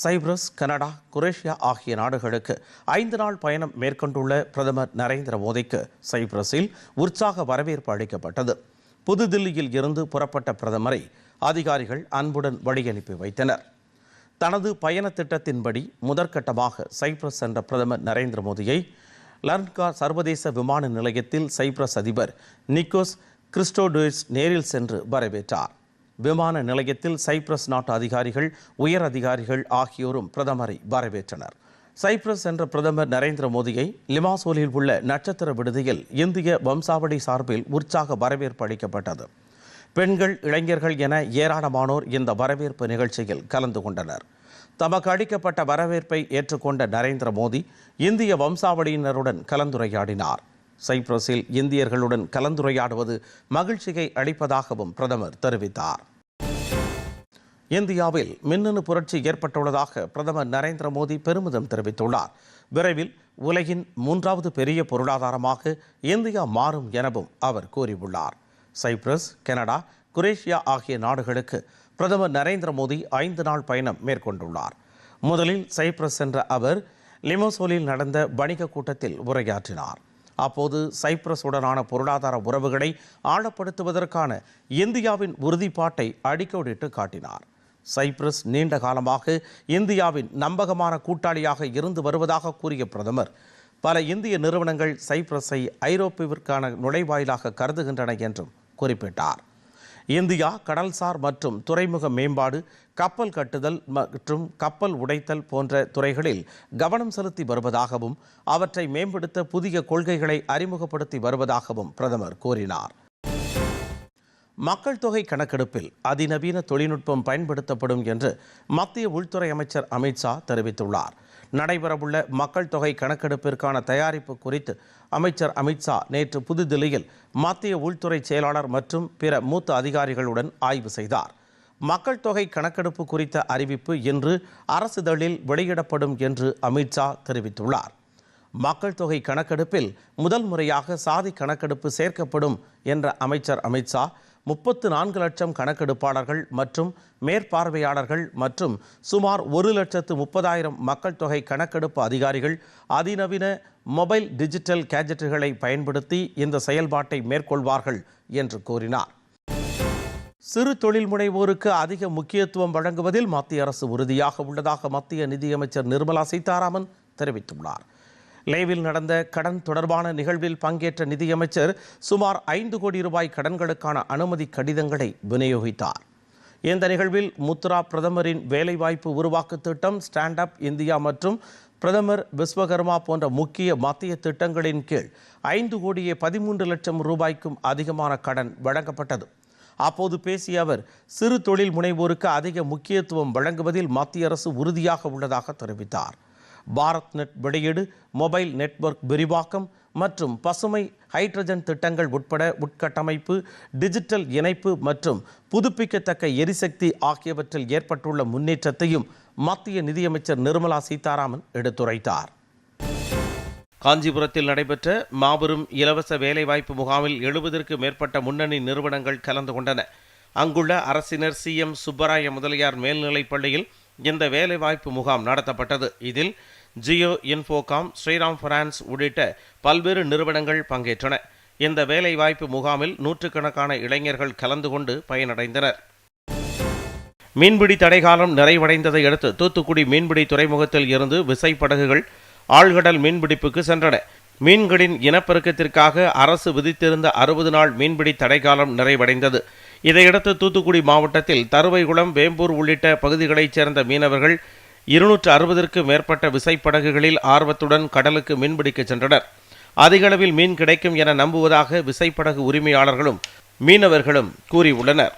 Cyprus Canada Croatia ஆகிய நாடுகளுக்கு ஐந்து நாள் பயணம் மேற்கொண்டுள்ள பிரதமர் நரேந்திர மோடிக்கு சைப்ரஸில் உற்சாக வரவேற்பு அளிக்கப்பட்டது. புதுதில்லியில் இருந்து புறப்பட்ட பிரதமரை அதிகாரிகள் அன்புடன் வழியனுப்பி வைத்தனர். தனது பயண திட்டத்தின்படி முதற்கட்டமாக சைப்ரஸ் சென்ற பிரதமர் நரேந்திர மோடியை லர்ன்கா சர்வதேச விமான நிலையத்தில் சைப்ரஸ் அதிபர் நிக்கோஸ் கிறிஸ்டோடோஸ் நேரில் சென்று வரவேற்றார். விமான நிலையத்தில் சைப்ரஸ் நாட்டு அதிகாரிகள் உயர் அதிகாரிகள் ஆகியோரும் பிரதமரை வரவேற்றனர். சைப்ரஸ் என்ற பிரதமர் நரேந்திர மோடியை லிமாசோலில் உள்ள நட்சத்திர விடுதியில் இந்திய வம்சாவளி சார்பில் உற்சாக வரவேற்பு அளிக்கப்பட்டது. பெண்கள் இளைஞர்கள் என ஏராளமானோர் இந்த வரவேற்பு நிகழ்ச்சியில் கலந்து கொண்டனர். தமக்கு அளிக்கப்பட்ட வரவேற்பை ஏற்றுக்கொண்ட நரேந்திர மோடி இந்திய வம்சாவளியினருடன் கலந்துரையாடினார். சைப்ரஸில் இந்தியர்களுடன் கலந்துரையாடுவது மகிழ்ச்சியை அளிப்பதாகவும் பிரதமர் தெரிவித்தார். இந்தியாவில் மின்னணு புரட்சி ஏற்பட்டுள்ளதாக பிரதமர் நரேந்திர மோடி பெருமிதம் தெரிவித்துள்ளார். விரைவில் உலகின் மூன்றாவது பெரிய பொருளாதாரமாக இந்தியா மாறும் எனவும் அவர் கூறியுள்ளார். சைப்ரஸ் கனடா குரேஷியா ஆகிய நாடுகளுக்கு பிரதமர் நரேந்திர மோடி ஐந்து நாள் பயணம் மேற்கொண்டுள்ளார். முதலில் சைப்ரஸ் சென்ற அவர் லிமோசோலில் நடந்த வணிக கூட்டத்தில் உரையாற்றினார். அப்போது சைப்ரஸுடனான பொருளாதார உறவுகளை ஆழப்படுத்துவதற்கான இந்தியாவின் உறுதிப்பாட்டை அடிக்கோடிட்டு காட்டினார். சைப்ரஸ் நீண்ட காலமாக இந்தியாவின் நம்பகமான கூட்டாளியாக இருந்து வருவதாக கூறிய பிரதமர் பல இந்திய நிறுவனங்கள் சைப்ரஸை ஐரோப்பாவிற்கான நுழைவாயிலாக கருதுகின்றன என்றும் குறிப்பிட்டார். இந்தியா கடல்சார் மற்றும் துறைமுக மேம்பாடு கப்பல் கட்டுதல் மற்றும் கப்பல் உடைத்தல் போன்ற துறைகளில் கவனம் செலுத்தி வருவதாகவும் அவற்றை மேம்படுத்த புதிய கொள்கைகளை அறிமுகப்படுத்தி வருவதாகவும் பிரதமர் கூறினார். மக்கள் தொகை கணக்கெடுப்பில் அதிநவீன தொழில்நுட்பம் பயன்படுத்தப்படும் என்று மத்திய உள்துறை அமைச்சர் அமித்ஷா தெரிவித்துள்ளார். நடைபெறவுள்ள மக்கள் தொகை கணக்கெடுப்பிற்கான தயாரிப்பு குறித்து அமைச்சர் அமித்ஷா நேற்று புதுதில்லியில் மத்திய உள்துறை செயலாளர் மற்றும் பிற மூத்த அதிகாரிகளுடன் ஆய்வு செய்தார். மக்கள் தொகை கணக்கெடுப்பு குறித்த அறிவிப்பு இன்று அரசிதழில் வெளியிடப்படும் என்று அமித்ஷா தெரிவித்துள்ளார். மக்கள் தொகை கணக்கெடுப்பில் முதல் முறையாக சாதி கணக்கெடுப்பு சேர்க்கப்படும் என்ற அமைச்சர் அமித்ஷா முப்பத்து நான்கு லட்சம் கணக்கெடுப்பாளர்கள் மற்றும் மேற்பார்வையாளர்கள் மற்றும் சுமார் ஒரு லட்சத்து முப்பதாயிரம் மக்கள் தொகை கணக்கெடுப்பு அதிகாரிகள் அதிநவீன மொபைல் டிஜிட்டல் கேஜெட்டுகளை பயன்படுத்தி இந்த செயல்பாட்டை மேற்கொள்வார்கள் என்று கூறினார். சிறு தொழில் முனைவோருக்கு அதிக முக்கியத்துவம் வழங்குவதில் மத்திய அரசு உறுதியாக உள்ளதாக மத்திய நிதியமைச்சர் நிர்மலா சீதாராமன் தெரிவித்துள்ளார். லேவில் நடந்த கடன் தொடர்பான நிகழ்வில் பங்கேற்ற நிதியமைச்சர் சுமார் ஐந்து கோடி ரூபாய் கடன்களுக்கான அனுமதி கடிதங்களை விநியோகித்தார். இந்த நிகழ்வில் முத்ரா பிரதமரின் வேலைவாய்ப்பு உருவாக்கு திட்டம் ஸ்டாண்ட் அப் இந்தியா மற்றும் பிரதமர் விஸ்வகர்மா போன்ற முக்கிய மத்திய திட்டங்களின் கீழ் ஐந்து கோடியே பதிமூன்று லட்சம் ரூபாய்க்கும் அதிகமான கடன் வழங்கப்பட்டது. அப்போது பேசிய அவர் சிறு தொழில் முனைவோருக்கு அதிக முக்கியத்துவம் வழங்குவதில் மத்திய அரசு உறுதியாக உள்ளதாக தெரிவித்தார். பாரத் நெட் வெளியீடு மொபைல் நெட்வொர்க் விரிவாக்கம் மற்றும் பசுமை ஹைட்ரஜன் திட்டங்கள் உட்பட உட்கட்டமைப்பு டிஜிட்டல் இணைப்பு மற்றும் புதுப்பிக்கத்தக்க எரிசக்தி ஆகியவற்றில் ஏற்பட்டுள்ள முன்னேற்றத்தையும் மத்திய நிதியமைச்சர் நிர்மலா சீதாராமன் எடுத்துரைத்தார். காஞ்சிபுரத்தில் நடைபெற்ற மாபெரும் இலவச வேலைவாய்ப்பு முகாமில் எழுபதற்கு மேற்பட்ட முன்னணி நிறுவனங்கள் கலந்து கொண்டன. அங்குள்ள அரசினர் சி எம் சுப்பராய முதலியார் மேல்நிலைப் பள்ளியில் இந்த வேலைவாய்ப்பு முகாம் நடத்தப்பட்டது. இதில் ஜியோ இன்ஃபோகாம் ஸ்ரீராம் ஃபினான்ஸ் உள்ளிட்ட பல்வேறு நிறுவனங்கள் பங்கேற்றன. இந்த வேலைவாய்ப்பு முகாமில் நூற்றுக்கணக்கான இளைஞர்கள் கலந்து கொண்டு பயனடைந்தனர். மீன்பிடி தடைகாலம் நிறைவடைந்ததை அடுத்து தூத்துக்குடி மீன்பிடி துறைமுகத்தில் இருந்து விசைப்படகுகள் ஆழ்கடல் மீன்பிடிப்புக்கு சென்றன. மீன்களின் இனப்பெருக்கத்திற்காக அரசு விதித்திருந்த அறுபது நாள் மீன்பிடி தடைக்காலம் நிறைவடைந்தது. இதையடுத்து தூத்துக்குடி மாவட்டத்தில் தருவைகுளம் வேம்பூர் உள்ளிட்ட பகுதிகளைச் சேர்ந்த மீனவர்கள் இருநூற்று அறுபதற்கு மேற்பட்ட விசைப்படகுகளில் ஆர்வத்துடன் கடலுக்கு மீன்பிடிக்க சென்றனர். அதிகளவில் மீன் கிடைக்கும் என நம்புவதாக விசைப்படகு உரிமையாளர்களும் மீனவர்களும் கூறியுள்ளனர்.